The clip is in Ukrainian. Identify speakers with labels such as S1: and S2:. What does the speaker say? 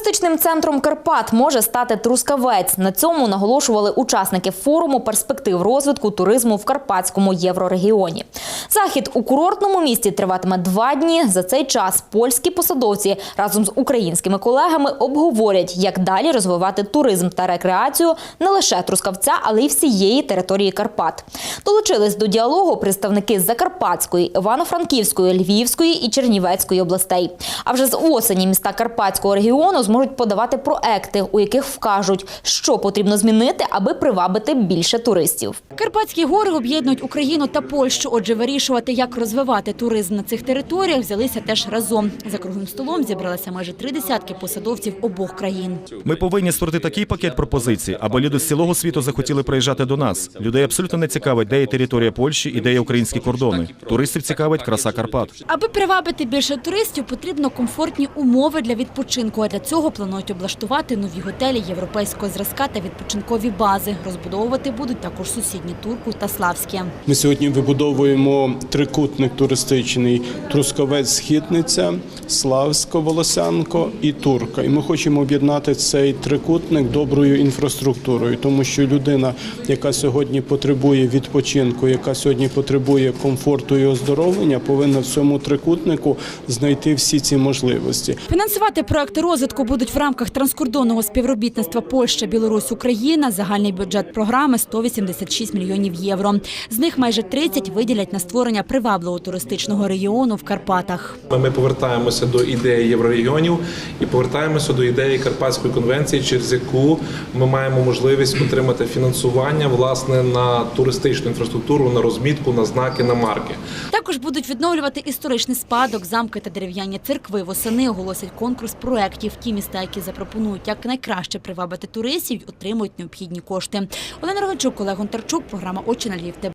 S1: Туристичним центром Карпат може стати Трускавець. На цьому наголошували учасники форуму перспектив розвитку туризму в карпатському єврорегіоні. Захід у курортному місті триватиме два дні. За цей час польські посадовці разом з українськими колегами обговорять, як далі розвивати туризм та рекреацію не лише Трускавця, але й всієї території Карпат. Долучились до діалогу представники Закарпатської, Івано-Франківської, Львівської і Чернівецької областей. А вже з осені міста Карпатського регіону зможуть подавати проекти, у яких вкажуть, що потрібно змінити, аби привабити більше туристів.
S2: Карпатські гори об'єднують Україну та Польщу. Отже, вирішувати, як розвивати туризм на цих територіях, взялися теж разом. За круглим столом зібралися майже три десятки посадовців обох країн.
S3: Ми повинні створити такий пакет пропозицій, аби люди з цілого світу захотіли приїжджати до нас. Людей абсолютно не цікавить, де є територія Польщі і де є українські кордони. Туристів цікавить краса Карпат.
S2: Аби привабити більше туристів, потрібно комфортні умови для відпочинку. А для цього планують облаштувати нові готелі європейського зразка та відпочинкові бази. Розбудовувати будуть також сусідні Турку та Славське.
S4: Ми сьогодні вибудовуємо трикутник туристичний Трускавець-Східниця, Славсько, Волосянко і Турка. І ми хочемо об'єднати цей трикутник доброю інфраструктурою, тому що людина, яка сьогодні потребує відпочинку, яка сьогодні потребує комфорту і оздоровлення, повинна в цьому трикутнику знайти всі ці можливості.
S2: Фінансувати проекти розвитку будуть в рамках транскордонного співробітництва Польща, Білорусь, Україна. Загальний бюджет програми 186 мільйонів євро. З них майже 30 виділять на створення привабливого туристичного регіону в Карпатах.
S5: Ми повертаємося до ідеї єврорегіонів і повертаємося до ідеї Карпатської конвенції, через яку ми маємо можливість отримати фінансування власне на туристичну інфраструктуру, на розмітку, на знаки, на марки.
S2: Також будуть відновлювати історичний спадок, замки та дерев'яні церкви. Восени оголосять конкурс проєктів. Ті міста, які запропонують як найкраще привабити туристів, отримують необхідні кошти. Олена Рогачук, Олег Гонтарчук, програма Очі на Львів.